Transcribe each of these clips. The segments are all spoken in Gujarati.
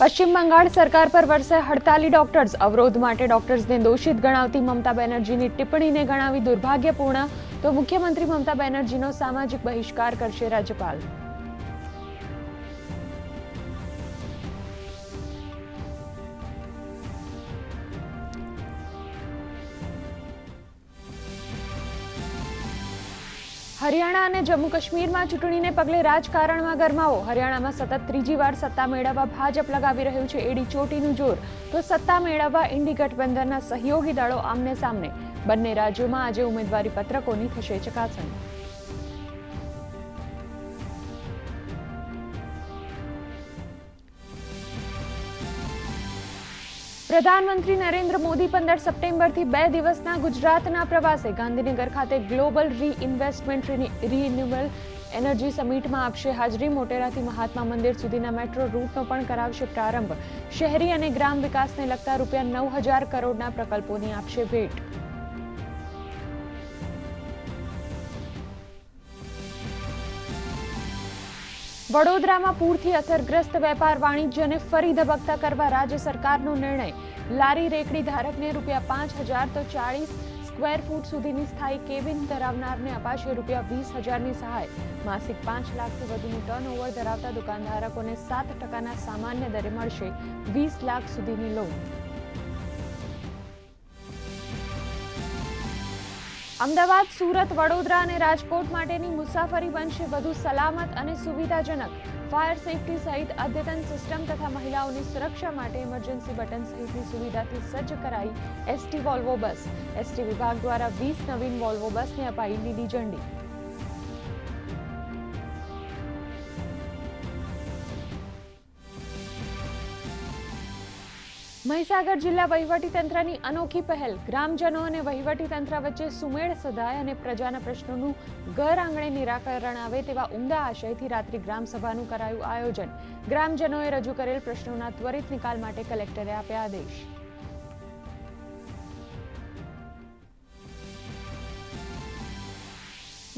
પશ્ચિમ બંગાળ સરકાર પર વરસે હડતાલી ડોક્ટર્સ. અવરોધ માટે ડોક્ટર્સને દોષિત ગણાવતી મમતા બેનર્જીની ટિપ્પણીને ગણાવી દુર્ભાગ્યપૂર્ણ. તો મુખ્યમંત્રી મમતા બેનર્જીનો સામાજિક બહિષ્કાર કરશે રાજ્યપાલ. હરિયાણા અને જમ્મુ કાશ્મીરમાં ચૂંટણીને પગલે રાજકારણમાં ગરમાવો. હરિયાણામાં સતત ત્રીજી વાર સત્તા મેળવવા ભાજપ લગાવી રહ્યું છે એડી ચોટીનું જોર. તો સત્તા મેળવવા ઇન્ડી ગઠબંધનના સહયોગી દળો આમને સામને. બંને રાજ્યોમાં આજે ઉમેદવારી પત્રકોની થશે ચકાસણી. પ્રધાનમંત્રી નરેન્દ્ર મોદી પંદર સપ્ટેમ્બરથી બે દિવસના ગુજરાતના પ્રવાસે ગાંધીનગર ખાતે global re investment renewable energy સમિટમાં આપશે હાજરી. મોટેરાથી મહાત્મા મંદિર સુધીના મેટ્રો રૂટનો પણ કરાવશે પ્રારંભ. શહેરી અને ગ્રામ વિકાસને લગતા રૂપિયા નવ હજાર કરોડના પ્રકલ્પોની આપશે ભેટ. વડોદરામાં પૂરથી અસરગ્રસ્ત વેપાર વાણિજ્યને ફરી ધબકતા કરવા રાજ્ય સરકારનો નિર્ણય. લારી રેકડી ધારકને રૂપિયા પાંચ હજાર તો ચાળીસ સ્ક્વેર ફૂટ સુધીની સ્થાયી કેબિન ધરાવનારને અપાશે રૂપિયા વીસ હજારની સહાય. માસિક પાંચ લાખથી વધુનું ટર્નઓવર ધરાવતા દુકાનધારકોને સાત ટકાના સામાન્ય દરે મળશે વીસ લાખ સુધીની લોન અમદાવાદ, સુરત, વડોદરા અને રાજકોટ માટેની મુસાફરી બનશે વધુ સલામત અને સુવિધાજનક. ફાયર સેફટી સહિત અદ્યતન સિસ્ટમ તથા મહિલાઓની સુરક્ષા માટે ઇમરજન્સી બટન સહિતની સુવિધાથી સજ્જ કરાઈ એસટી વોલ્વો બસ. એસટી વિભાગ દ્વારા વીસ નવીન વોલ્વો બસને અપાઈ લીલી ઝંડી. મહીસાગર જિલ્લા વહીવટીતંત્રની અનોખી પહેલ. ગ્રામજનો અને વહીવટીતંત્ર વચ્ચે સુમેળ સધાય અને પ્રજાના પ્રશ્નોનું ઘર આંગણે નિરાકરણ આવે તેવા ઉમદા આશયથી રાત્રિ ગ્રામસભાનું કરાયું આયોજન. ગ્રામજનોએ રજૂ કરેલ પ્રશ્નોના ત્વરિત નિકાલ માટે કલેક્ટરે આપ્યા આદેશ.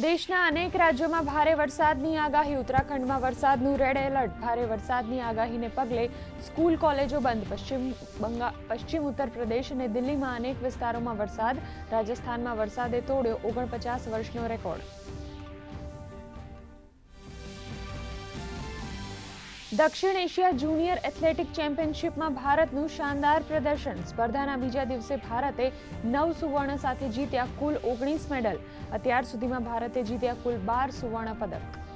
દેશના અનેક રાજ્યોમાં ભારે વરસાદની આગાહી. ઉત્તરાખંડમાં વરસાદનું રેડ એલર્ટ. ભારે વરસાદની આગાહીને પગલે સ્કૂલ, કોલેજો બંધ. પશ્ચિમ બંગા, પશ્ચિમ ઉત્તર પ્રદેશ અને દિલ્હીમાં અનેક વિસ્તારોમાં વરસાદ. રાજસ્થાનમાં વરસાદે તોડ્યો ઓગણપચાસ વર્ષનો રેકોર્ડ. દક્ષિણ એશિયા જુનિયર એથ્લેટિક ચેમ્પિયનશિપમાં ભારતનું શાનદાર પ્રદર્શન. સ્પર્ધાના બીજા દિવસે ભારતે નવ સુવર્ણ સાથે જીત્યા કુલ ઓગણીસ મેડલ. અત્યાર સુધીમાં ભારતે જીત્યા કુલ બાર સુવર્ણ પદક.